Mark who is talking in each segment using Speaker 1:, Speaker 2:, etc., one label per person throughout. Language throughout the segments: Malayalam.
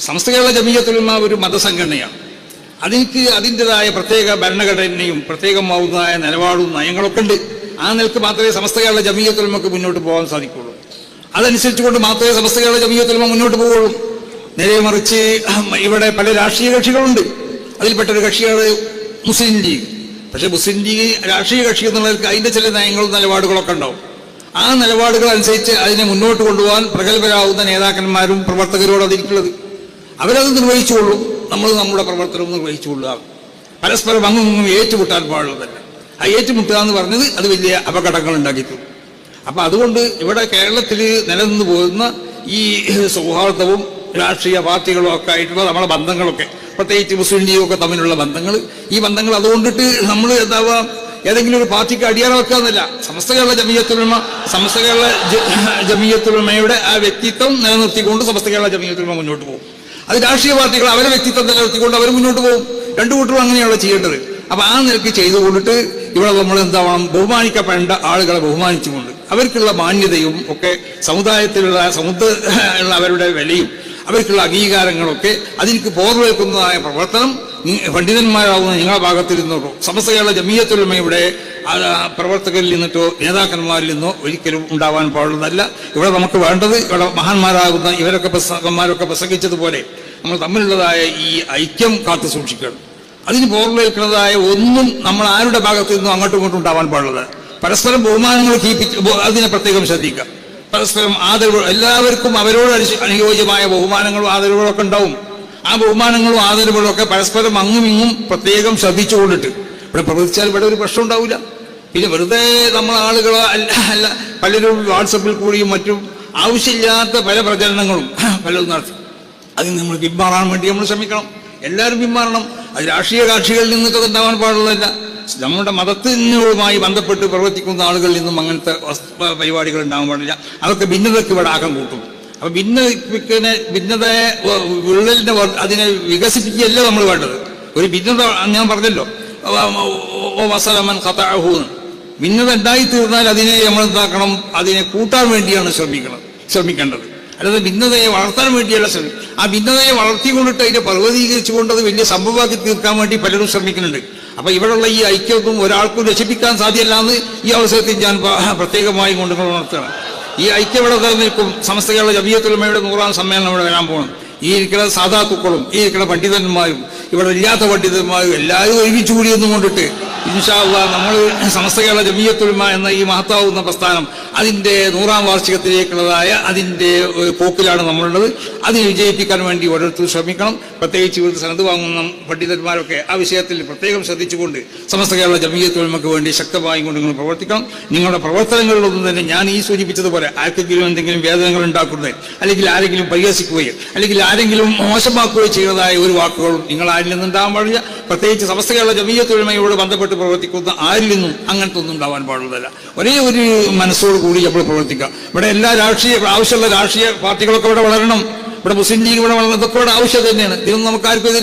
Speaker 1: സമസ്ത കേരള ജമീയത്തുലമ ഒരു മതസംഘടനയാണ്. അതിനിക്ക് അതിന്റെതായ പ്രത്യേക ഭരണഘടനയും പ്രത്യേകമാവുന്നതായ നിലപാടും നയങ്ങളൊക്കെ ഉണ്ട്. ആ നിലയ്ക്ക് മാത്രമേ സമസ്ത കേരള ജമീയത്തുലമക്ക് മുന്നോട്ട് പോകാൻ സാധിക്കുകയുള്ളൂ അതനുസരിച്ച് കൊണ്ട് മാത്രമേ സമസ്ത കേരള ജമീയത്തുലമ മുന്നോട്ട് പോവുള്ളൂ. നേരെ മറിച്ച് ഇവിടെ പല രാഷ്ട്രീയ കക്ഷികളുണ്ട്. അതിൽപ്പെട്ട ഒരു കക്ഷിയാണ് മുസ്ലിം ലീഗ്. പക്ഷേ മുസ്ലിം ലീഗ് രാഷ്ട്രീയ കക്ഷി എന്നുള്ളവർക്ക് അതിന്റെ ചില നയങ്ങളും നിലപാടുകളൊക്കെ ഉണ്ടാവും. ആ നിലപാടുകൾ അനുസരിച്ച് അതിനെ മുന്നോട്ട് കൊണ്ടുപോകാൻ പ്രഗത്ഭരാകുന്ന നേതാക്കന്മാരും പ്രവർത്തകരോട് അതിരിക്കുന്നത് അവരത് നിർവഹിച്ചുകൊള്ളും. നമ്മൾ നമ്മുടെ പ്രവർത്തനവും നിർവഹിച്ചുകൊള്ളുക. പരസ്പരം അങ്ങും ഏറ്റുമുട്ടാൻ പാടുള്ളതല്ല. ആ ഏറ്റുമുട്ടുക എന്ന് പറഞ്ഞത് അത് വലിയ അപകടങ്ങൾ ഉണ്ടാക്കിയിട്ടു അപ്പം അതുകൊണ്ട് ഇവിടെ കേരളത്തിൽ നിലനിന്ന് പോകുന്ന ഈ സൗഹാർദ്ദവും രാഷ്ട്രീയ പാർട്ടികളും ഒക്കെ ആയിട്ടുള്ള നമ്മുടെ ബന്ധങ്ങളൊക്കെ പ്രത്യേകിച്ച് മുസ്ലിം ലീഗൊക്കെ തമ്മിലുള്ള ബന്ധങ്ങൾ ഈ ബന്ധങ്ങൾ അതുകൊണ്ടിട്ട് നമ്മൾ എന്താവാ ഏതെങ്കിലും ഒരു പാർട്ടിക്ക് അടിയാറ വെക്കാന്നല്ല സമസ്ത കേരള ജമീയത്തുലമ സമസ്ത കേരള ജമീയത്തുലമയുടെ ആ വ്യക്തിത്വം നിലനിർത്തിക്കൊണ്ട് സമസ്ത കേരള ജമീയത്തുലമ മുന്നോട്ട് പോകും. അത് രാഷ്ട്രീയ പാർട്ടികൾ അവരെ വ്യക്തിത്വം നിലനിർത്തിക്കൊണ്ട് അവർ മുന്നോട്ട് പോകും. രണ്ടു കൂട്ടരും അങ്ങനെയുള്ള ചെയ്യേണ്ടത്. അപ്പൊ ആ നിലയ്ക്ക് ചെയ്തുകൊണ്ടിട്ട് ഇവിടെ നമ്മൾ എന്താവണം? ബഹുമാനിക്കപ്പെടേണ്ട ആളുകളെ ബഹുമാനിച്ചുകൊണ്ട് അവർക്കുള്ള മാന്യതയും ഒക്കെ സമുദായത്തിലുള്ള സമുദ്ര അവരുടെ വിലയും അവർക്കുള്ള അംഗീകാരങ്ങളൊക്കെ അതിലേക്ക് പോർവേൽക്കുന്നതായ പ്രവർത്തനം നി- പണ്ഡിതന്മാരാവുന്ന നിങ്ങളുടെ ഭാഗത്തിൽ നിന്നോ സമസ്ത കേരള ജമീയത്തുലമയുടെ പ്രവർത്തകരിൽ നിന്നിട്ടോ നേതാക്കന്മാരിൽ നിന്നോ ഒരിക്കലും ഉണ്ടാവാൻ പാടുന്നതല്ല ഇവിടെ നമുക്ക് വേണ്ടത് ഇവിടെ മഹാന്മാരാകുന്ന ഇവരൊക്കെ പ്രസംഗന്മാരൊക്കെ പ്രസംഗിച്ചതുപോലെ നമ്മൾ തമ്മിലുള്ളതായ ഈ ഐക്യം കാത്തു സൂക്ഷിക്കണം. അതിന് പോർവേൽക്കുന്നതായ ഒന്നും നമ്മൾ ആരുടെ ഭാഗത്തു നിന്നും അങ്ങോട്ടും ഇങ്ങോട്ടും ഉണ്ടാവാൻ പാടുള്ളത്? പരസ്പരം ബഹുമാനങ്ങൾ കീപ്പിച്ച് അതിനെ പ്രത്യേകം ശ്രദ്ധിക്കുക. പരസ്പരം ആദരവ് എല്ലാവർക്കും അവരോട് അനുയോജ്യമായ ബഹുമാനങ്ങളും ആദരവുകളൊക്കെ ഉണ്ടാവും. ആ ബഹുമാനങ്ങളും ആദരവുകളും ഒക്കെ പരസ്പരം അങ്ങും ഇങ്ങും പ്രത്യേകം ശ്രദ്ധിച്ചുകൊണ്ടിട്ട്. ഇവിടെ പ്രവർത്തിച്ചാൽ ഇവിടെ ഒരു പ്രശ്നം ഉണ്ടാവില്ല പിന്നെ വെറുതെ നമ്മൾ ആളുകൾ അല്ല അല്ല പലരും വാട്സപ്പിൽ കൂടിയും മറ്റും ആവശ്യമില്ലാത്ത പല പ്രചരണങ്ങളും പലരും നടത്തി. അതിന് നമ്മൾ പിന്മാറാൻ വേണ്ടി നമ്മൾ ശ്രമിക്കണം. എല്ലാവരും പിന്മാറണം. അത് രാഷ്ട്രീയ കക്ഷികളിൽ നിന്നൊക്കെ ഉണ്ടാവാൻ പാടുള്ളതല്ല. നമ്മുടെ മതത്തിനുമായി ബന്ധപ്പെട്ട് പ്രവർത്തിക്കുന്ന ആളുകളിൽ നിന്നും അങ്ങനത്തെ പരിപാടികൾ ഉണ്ടാകാൻ പാടില്ല. അതൊക്കെ ഭിന്നതയ്ക്ക് ഇവിടെ ആക്കം കൂട്ടും. അപ്പൊ ഭിന്നിപ്പിക്കുന്ന ഭിന്നതയെ വിള്ളലിന്റെ അതിനെ വികസിപ്പിക്കുകയല്ല നമ്മൾ വേണ്ടത്? ഒരു ഭിന്നത ഞാൻ പറഞ്ഞല്ലോ. വസലമൻ കഥാഹു ഭിന്നത ഉണ്ടായി തീർന്നാൽ അതിനെ നമ്മൾ എന്താക്കണം? അതിനെ കൂട്ടാൻ വേണ്ടിയാണ് ശ്രമിക്കണം ശ്രമിക്കേണ്ടത്. അല്ലാതെ ഭിന്നതയെ വളർത്താൻ വേണ്ടിയല്ല ശ്രമിക്കും ആ ഭിന്നതയെ വളർത്തിക്കൊണ്ടിട്ട് അതിനെ പർവതീകരിച്ചുകൊണ്ട് അത് വലിയ സംഭവമാക്കി തീർക്കാൻ വേണ്ടി പലരും ശ്രമിക്കുന്നുണ്ട്. അപ്പൊ ഇവിടെയുള്ള ഈ ഐക്യമൊന്നും ഒരാൾക്കും രക്ഷിപ്പിക്കാൻ സാധ്യമല്ല എന്ന് ഈ അവസരത്തിൽ ഞാൻ പ്രത്യേകമായി കൊണ്ട് ഉണർത്തുകയാണ് ഈ ഐക്യം ഇവിടെ നിലനിൽക്കും. സമസ്ത കേരള ജബിയത്തുലമയുടെ നൂറാം സമ്മേളനം ഇവിടെ വരാൻ പോകണം ഈ ഇരിക്കുന്ന സാധാത്തുക്കളും ഈ ഇരിക്കുന്ന പണ്ഡിതന്മാരും ഇവിടെ ഇല്ലാത്ത പണ്ഡിതന്മാരും എല്ലാവരും ഒരുമിച്ച് കൂടി ഒന്നും കൊണ്ടിട്ട് ഇൻഷാല്ല നമ്മൾ സമസ്ത കേരള എന്ന ഈ മഹത്താവുന്ന പ്രസ്ഥാനം അതിന്റെ നൂറാം വാർഷികത്തിലേക്കുള്ളതായ അതിന്റെ പോക്കിലാണ് നമ്മളുള്ളത്. അതിനെ വിജയിപ്പിക്കാൻ വേണ്ടി ഓരോരുത്തരും ശ്രമിക്കണം. പ്രത്യേകിച്ച് ഇവിടുത്തെ സനത് വാങ്ങുന്ന പണ്ഡിതന്മാരൊക്കെ ആ വിഷയത്തിൽ പ്രത്യേകം ശ്രദ്ധിച്ചുകൊണ്ട് സമസ്ത കേരള ജമീയത്തൊഴിമക്ക് വേണ്ടി ശക്തമായി കൊണ്ട് നിങ്ങൾ പ്രവർത്തിക്കണം. നിങ്ങളുടെ പ്രവർത്തനങ്ങളിലൊന്നും തന്നെ ഞാൻ ഈ സൂചിപ്പിച്ചതുപോലെ ആർക്കെങ്കിലും എന്തെങ്കിലും വേദനകൾ ഉണ്ടാക്കുന്നത് അല്ലെങ്കിൽ ആരെങ്കിലും പരിഹസിക്കുകയോ അല്ലെങ്കിൽ ആരെങ്കിലും മോശമാക്കുകയോ ചെയ്യുന്നതായ ഒരു വാക്കുകളും നിങ്ങൾ ആരിൽ നിന്നുണ്ടാകാൻ പാടില്ല. പ്രത്യേകിച്ച് സമസ്ത കേരള ജമീയത്തൊഴിമയോട് ബന്ധപ്പെട്ട് പ്രവർത്തിക്കുന്ന ആരിൽ നിന്നും അങ്ങനത്തെ ഒന്നും ഉണ്ടാവാൻ പാടുള്ളതല്ല. ഒരേ ഒരു മനസ്സോട് കൂടി നമ്മൾ പ്രവർത്തിക്കാം ഇവിടെ എല്ലാ രാഷ്ട്രീയ ആവശ്യമുള്ള രാഷ്ട്രീയ പാർട്ടികളൊക്കെ ഇവിടെ വളരണം. ഇവിടെ മുസ്ലിം ലീഗ് ഇവിടെ വളർന്നതൊക്കെ ആവശ്യം തന്നെയാണ്. ഇതൊന്നും നമുക്ക് ആർക്കും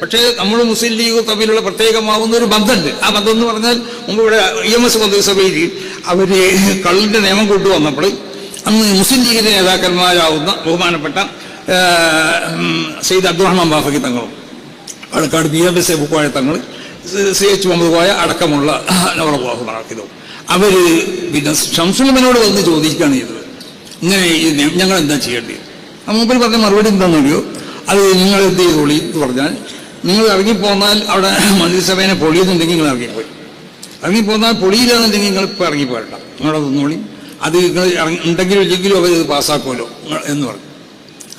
Speaker 1: പക്ഷേ നമ്മൾ മുസ്ലിം ലീഗ് തമ്മിലുള്ള പ്രത്യേകമാവുന്ന ഒരു ബന്ധമുണ്ട്. ആ ബന്ധം എന്ന് പറഞ്ഞാൽ മുമ്പ് ഇവിടെ ഇ എം എസ് മന്ത്രിസഭയിൽ അവർ കള്ളിന്റെ നിയമം കൊണ്ടുവന്നപ്പോൾ അന്ന് മുസ്ലിം ലീഗിന്റെ നേതാക്കന്മാരാവുന്ന ബഹുമാനപ്പെട്ട സെയ്ദ് അബ്ദുറഹ്മാൻ ബാഫക്കി തങ്ങളും Palakkad B M S A Bukkoya Thangal C H Muhammad Koya അടക്കമുള്ള നവറബാഹു അവർ പിന്നെ ഷംസുലമനോട് വന്ന് ചോദിക്കുകയാണ് ചെയ്തത്. ഇങ്ങനെ ഞങ്ങൾ എന്താ ചെയ്യേണ്ടത്? ആ മൂപ്പര് പറഞ്ഞ മറുപടി എന്താണെന്ന് അറിയോ? അത് നിങ്ങൾ എന്ത് ചെയ്തോളി എന്ന് പറഞ്ഞാൽ നിങ്ങൾ ഇറങ്ങിപ്പോന്നാൽ അവിടെ മന്ത്രിസഭേനെ പൊളിയുന്നുണ്ടെങ്കിൽ നിങ്ങൾ ഇറങ്ങിപ്പോയി. ഇറങ്ങിപ്പോന്നാൽ പൊളിയില്ലാന്നുണ്ടെങ്കിൽ നിങ്ങൾ ഇപ്പം ഇറങ്ങിപ്പോരണ്ട നിങ്ങളെ തന്നോളി അത് നിങ്ങൾ ഉണ്ടെങ്കിലും ഇല്ലെങ്കിലും അവർ ഇത് പാസ്സാക്കുമല്ലോ എന്ന് പറഞ്ഞു.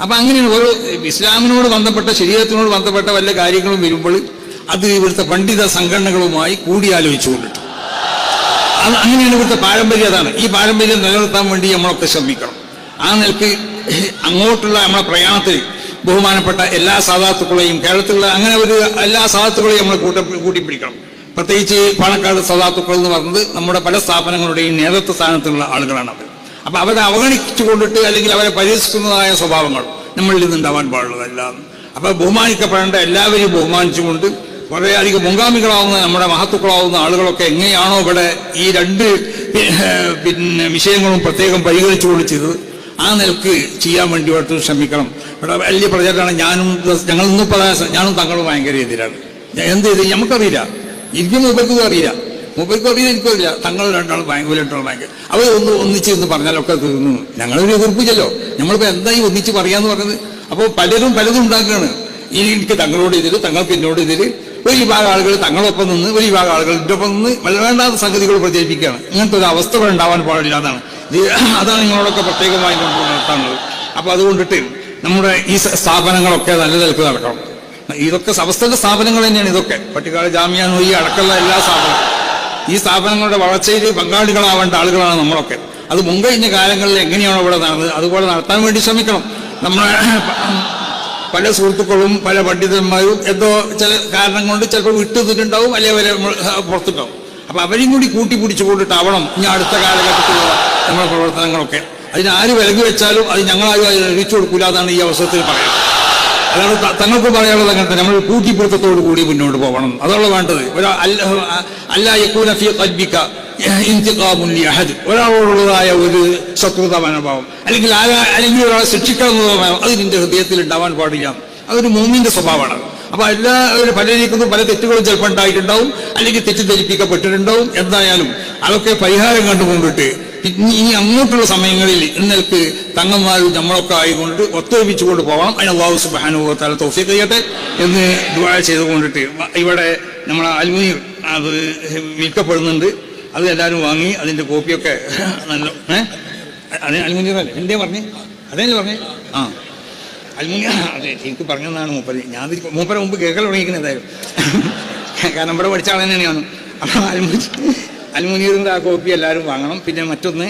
Speaker 1: അപ്പം അങ്ങനെയാണ് ഓരോ ഇസ്ലാമിനോട് ബന്ധപ്പെട്ട ശരീരത്തിനോട് ബന്ധപ്പെട്ട വല്ല കാര്യങ്ങളും വരുമ്പോൾ അത് ഇവിടുത്തെ പണ്ഡിത സംഘടനകളുമായി കൂടിയാലോചിച്ചുകൊണ്ടിട്ട് അത് അങ്ങനെയാണ് ഇവിടുത്തെ പാരമ്പര്യം അതാണ്. ഈ പാരമ്പര്യം നിലനിർത്താൻ വേണ്ടി നമ്മളൊക്കെ ശ്രമിക്കണം. ആ നിലയ്ക്ക് അങ്ങോട്ടുള്ള നമ്മുടെ പ്രയാണത്തിൽ ബഹുമാനപ്പെട്ട എല്ലാ സാധാത്തുക്കളെയും കേരളത്തിലുള്ള അങ്ങനെ ഒരു എല്ലാ സാധാത്തുക്കളെയും നമ്മൾ കൂട്ട കൂട്ടിപ്പിടിക്കണം. പ്രത്യേകിച്ച് പാണക്കാട് സദാത്തുക്കൾ എന്ന് പറയുന്നത് നമ്മുടെ പല സ്ഥാപനങ്ങളുടെയും നേതൃത്വ സ്ഥാനത്തുള്ള ആളുകളാണ് അവർ അപ്പൊ അവരെ അവഗണിച്ചു കൊണ്ടിട്ട് അല്ലെങ്കിൽ അവരെ പരിഹസിക്കുന്നതായ സ്വഭാവങ്ങൾ നമ്മളിൽ നിന്നുണ്ടാവാൻ പാടുള്ളതല്ല. അപ്പൊ ബഹുമാനിക്കപ്പെടേണ്ട എല്ലാവരെയും ബഹുമാനിച്ചുകൊണ്ട് വളരെയധികം മുൻഗാമികളാവുന്ന നമ്മുടെ മഹത്തുക്കളാവുന്ന ആളുകളൊക്കെ എങ്ങനെയാണോ ഇവിടെ ഈ രണ്ട് പിന്നെ വിഷയങ്ങളും പ്രത്യേകം പരിഗണിച്ചുകൊണ്ട് ചെയ്തത്. ആ നിലയ്ക്ക് ചെയ്യാൻ വേണ്ടി ഓരോരുത്തർ ശ്രമിക്കണം. ഇവിടെ വലിയ പ്രചാരമാണ്. ഞാനും ഞങ്ങളൊന്നും പ്രയാസം ഞാനും തങ്ങളും ഭയങ്കര ഞാൻ എന്ത് ചെയ്ത് നമുക്കറിയില്ല എനിക്ക് മൂപ്പർക്കും അറിയില്ല. മൂപ്പർക്കും അറിയില്ല എനിക്കും അറിയില്ല തങ്ങൾ രണ്ടാളും ഭയങ്കര രണ്ടാളും ഭയങ്കര അവർ ഒന്ന് ഒന്നിച്ച് എന്ന് പറഞ്ഞാലൊക്കെ തീർന്നു. ഞങ്ങളൊരു എതിർപ്പിച്ചല്ലോ നമ്മളിപ്പോൾ എന്താ ഒന്നിച്ച് പറയാന്ന് പറഞ്ഞത്? അപ്പോൾ പലരും പലതും ഉണ്ടാക്കുകയാണ്. ഇനി എനിക്ക് തങ്ങളോട് ഇതിൽ തങ്ങൾക്ക് എന്നോട് ഇതിൽ ഒരു വിഭാഗം ആളുകൾ തങ്ങളൊപ്പം നിന്ന് ഒരു വിഭാഗം ഇതിന്റെ ഒപ്പം നിന്ന് വേണ്ടാത്ത സംഗതികൾ പ്രചരിപ്പിക്കുകയാണ്. ഇങ്ങനത്തെ ഒരു അവസ്ഥ ഉണ്ടാവാൻ പാടില്ല ഇത് അതാണ് നിങ്ങളോടൊക്കെ പ്രത്യേകമായി കൊണ്ട് നടത്താനുള്ളത്. അപ്പോൾ അതുകൊണ്ടിട്ട് നമ്മുടെ ഈ സ്ഥാപനങ്ങളൊക്കെ നല്ല നിലയ്ക്ക് നടക്കണം. ഇതൊക്കെ സമസ്തന്റെ സ്ഥാപനങ്ങൾ തന്നെയാണ് ഇതൊക്കെ. പട്ടിക്കാട് ജാമ്യ നൂയി അടക്കമുള്ള എല്ലാ സ്ഥാപനങ്ങളും. ഈ സ്ഥാപനങ്ങളുടെ വളർച്ചയിൽ പങ്കാളികളാവേണ്ട ആളുകളാണ് നമ്മളൊക്കെ. അത് മുൻകഴിഞ്ഞ കാലങ്ങളിൽ എങ്ങനെയാണോ ഇവിടെ നടന്നത് അതുപോലെ നടത്താൻ വേണ്ടി ശ്രമിക്കണം. നമ്മളെ പല സുഹൃത്തുക്കളും പല പണ്ഡിതന്മാരും എന്തോ ചില കാരണം കൊണ്ട് ചിലപ്പോൾ വിട്ടുനിന്നിട്ടുണ്ടാവും അല്ലെങ്കിൽ അവരെ പുറത്തുണ്ടാവും. അപ്പൊ അവരെയും കൂടി കൂട്ടി പിടിച്ചു കൊണ്ടിട്ടാവണം ഇനി അടുത്ത കാലഘട്ടത്തിലുള്ള നമ്മുടെ പ്രവർത്തനങ്ങളൊക്കെ. അതിന് ആര് വിലകി വെച്ചാലും അത് ഞങ്ങളാരും അത് അറിയിച്ചു കൊടുക്കൂല എന്നാണ് ഈ അവസരത്തിൽ പറയുന്നത്. അതാണ് തങ്ങൾക്ക് പറയാനുള്ളത് അങ്ങനെ നമ്മൾ കൂട്ടിപ്പിടുത്തത്തോടു കൂടി മുന്നോട്ട് പോകണം അതാണ് വേണ്ടത്. ഒരാ അല്ല യക്കൂന ഫി ഖൽബിക ഇന്തിഖാമുൻ ലി അഹദ്. ഒരാളോടുള്ളതായ ഒരു ശത്രുത മനോഭാവം. അല്ലെങ്കിൽ ആരാ അല്ലെങ്കിൽ ഒരാളെ ശിക്ഷിക്കണം മനോഭാവം. അത് നിന്റെ ഹൃദയത്തിൽ ഉണ്ടാവാൻ പാടില്ല. അതൊരു മൂന്നിന്റെ സ്വഭാവമാണ്. അപ്പൊ എല്ലാ ഒരു പലരിക്കും പല തെറ്റുകളും ചിലപ്പോൾ ഉണ്ടായിട്ടുണ്ടാവും. അല്ലെങ്കിൽ തെറ്റിദ്ധരിപ്പിക്കപ്പെട്ടിട്ടുണ്ടാവും. എന്തായാലും അതൊക്കെ പരിഹാരം കണ്ടുകൊണ്ടിട്ട് ഇനി അങ്ങോട്ടുള്ള സമയങ്ങളിൽ ഇന്നൽക്ക് തങ്ങന്മാരും നമ്മളൊക്കെ ആയിക്കൊണ്ട് ഒത്തൊരുമിച്ചുകൊണ്ട് പോകണം. അതിന് അള്ളാഹു സുബാനുഭവത്താൽ തൗഫീഖ് ചെയ്യട്ടെ എന്ന് ദുബായ ചെയ്തുകൊണ്ടിട്ട് ഇവിടെ നമ്മളെ അൽമുനീർ അത് വിൽക്കപ്പെടുന്നുണ്ട്. അത് എല്ലാവരും വാങ്ങി അതിന്റെ കോപ്പിയൊക്കെ നല്ല ഏഹ് അതെ അൽമുനീർ അല്ലേ എന്തേ പറഞ്ഞേ? അതല്ലേ പറഞ്ഞേ? ആ. അൽമുനിയ അതെ എനിക്ക് പറഞ്ഞതാണ് മൂപ്പര്. ഞാൻ മൂപ്പര മുമ്പ് കേൾക്കൽ എന്തായാലും. കാരണം നമ്മുടെ പഠിച്ച ആളെ തന്നെയാണ് അപ്പം അൽമുനി അൽമുനീറിന്റെ ആ കോപ്പി എല്ലാവരും വാങ്ങണം. പിന്നെ മറ്റൊന്ന്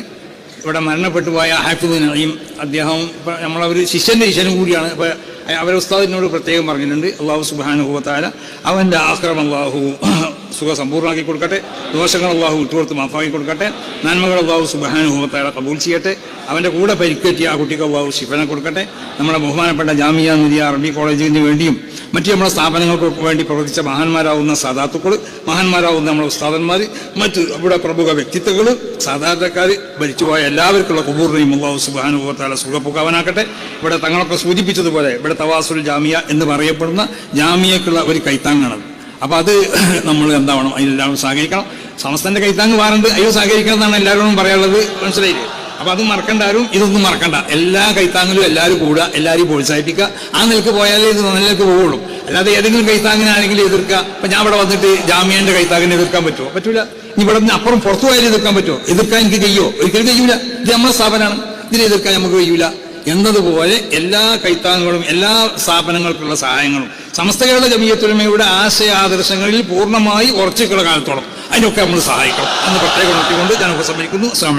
Speaker 1: ഇവിടെ മരണപ്പെട്ടു പോയ ഹാഫിദുനയും അദ്ദേഹം ഇപ്പം നമ്മളവർ ശിഷ്യന്റെ ശിഷ്യനും കൂടിയാണ്. ഇപ്പൊ അവരെ ഉസ്താദിനോട് പ്രത്യേകം പറഞ്ഞിട്ടുണ്ട്. അള്ളാഹു സുബാനുഭവത്താല അവന്റെ ആക്രമം അള്ളാഹു സുഖ സമ്പൂർണമാക്കി കൊടുക്കട്ടെ. ദോഷങ്ങൾ അള്ളാഹു വിട്ടുകൊടുത്ത് മാഫാക്കി കൊടുക്കട്ടെ. നന്മകൾ അള്ളാഹു സുബാനുഭവത്തായ കബൂൽ ചെയ്യട്ടെ. അവന്റെ കൂടെ പരിക്കേറ്റിയ ആ കുട്ടിക്ക് അള്ളാഹു ശിഫനെ കൊടുക്കട്ടെ. നമ്മുടെ ബഹുമാനപ്പെട്ട ജാമിയ നിധിയ അറബി കോളേജിന് വേണ്ടിയും മറ്റു നമ്മുടെ സ്ഥാപനങ്ങൾക്ക് വേണ്ടി പ്രവർത്തിച്ച മഹാന്മാരാവുന്ന സാധാത്തുക്കൾ മഹാന്മാരാവുന്ന നമ്മുടെ ഉസ്താദന്മാർ മറ്റ് ഇവിടെ പ്രമുഖ വ്യക്തിത്വങ്ങൾ സാധാരണക്കാർ ഭരിച്ചുപോയ എല്ലാവർക്കുള്ള കുബൂറിനെയും അള്ളാഹു സുബാനുഭവത്താല സുഖപ്പുക്കാവനാക്കട്ടെ ഇവിടെ തങ്ങളൊക്കെ സൂചിപ്പിച്ചതുപോലെ ഇവിടെ തവാസുൽ ജാമിയ എന്ന് പറയപ്പെടുന്ന ജാമിയക്കുള്ള ഒരു കൈത്താങ്ങാണത്. അപ്പൊ അത് നമ്മൾ എന്താവണം? അതിലെല്ലാവരും സഹകരിക്കണം. സമസ്തന്റെ കൈത്താങ് വാറുണ്ട് അയ്യോ സഹകരിക്കണം എന്നാണ് എല്ലാവരോടും പറയാനുള്ളത്. മനസ്സിലായില്ലേ? അപ്പൊ അത് മറക്കണ്ട ആരും ഇതൊന്നും മറക്കണ്ട. എല്ലാ കൈത്താങ്ങിലും എല്ലാവരും കൂടുക എല്ലാവരും പ്രോത്സാഹിപ്പിക്കുക. ആ നിലയ്ക്ക് പോയാലേ ഇത് നിലയ്ക്ക് പോവുള്ളൂ. അല്ലാതെ ഏതെങ്കിലും കൈത്താങ്ങിനാണെങ്കിലും എതിർക്കുക. ഇപ്പൊ ഞാൻ ഇവിടെ വന്നിട്ട് ജാമ്യന്റെ കൈത്താങ്ങിനെ എതിർക്കാൻ പറ്റുമോ? പറ്റൂല. ഇനി ഇവിടെ നിന്ന് അപ്പുറം പുറത്തു പോയാലും എതിർക്കാൻ പറ്റുമോ എതിർക്കാൻ എനിക്ക് കഴിയുമോ ഒരിക്കലും കഴിയൂല. ഇത് നമ്മുടെ സ്ഥാപനമാണ്. ഇതിനെ എതിർക്കാൻ നമുക്ക് കഴിയൂല. എന്നതുപോലെ എല്ലാ കൈത്താങ്ങുകളും എല്ലാ സ്ഥാപനങ്ങൾക്കുള്ള സഹായങ്ങളും സമസ്ത കേരള ജമീയത്തുലമയുടെ ആശയ ആദർശങ്ങളിൽ പൂർണമായി ഉറച്ചിട്ടുള്ള കാലത്തോളം അതിനൊക്കെ നമ്മൾ സഹായിക്കണം എന്ന് പ്രത്യേകം നോക്കിക്കൊണ്ട് ഞാൻ ഉപസംഹരിക്കുന്നു. അസ്സാം